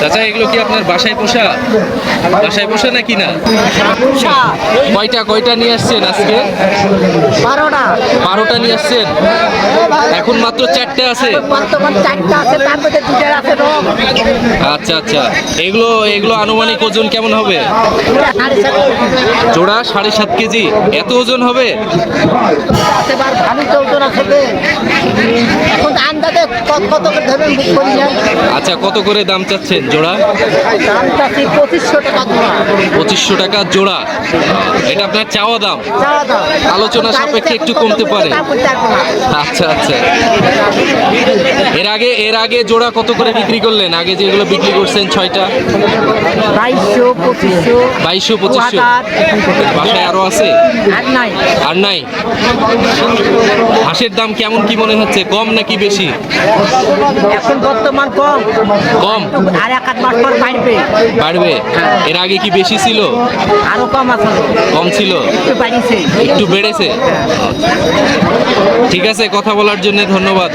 চাচা এগুলো কি আপনার বাসায় পোষা? বাসায় পোষা নাকি না কয়টা কয়টা নিয়ে আসছেন আজকে? বারোটা। বারোটা নিয়ে আসছেন? এখন মাত্র চারটে আছে? আচ্ছা আচ্ছা। এগুলো এগুলো আনুমানিক ওজন কেমন হবে? জোড়া সাড়ে সাত কেজি। এত ওজন হবে? কত করে বুক করি আচ্ছা কত করে দাম চাচ্ছেন জোড়া? পঁচিশশো টাকা ধরা পঁচিশশো টাকা জোড়া। এটা আপনার চাওয়া দাম? আলোচনা সাপেক্ষে একটু কমতে পারে। আচ্ছা আচ্ছা। এর আগে এর আগে জোড়া কত করে বিক্রি করলেন? আগে যেগুলো বিক্রি করছেন ছয়টা? বাইশশো পঁচিশশো বাইশশো পঁচিশশো? বাসায় আরও আছে? আর নাই। আর নাই? হাঁসের দাম কেমন কি মনে হচ্ছে? কম নাকি বেশি? এখন বর্তমান কম। কম? আর এক আধ মাস পর বাড়বে। বাড়বে? এর আগে কি বেশি ছিল? আরও কম আছে। কম ছিল? একটু বাড়িছে। একটু বেড়েছে? ঠিক আছে কথা বলার জন্য ধন্যবাদ।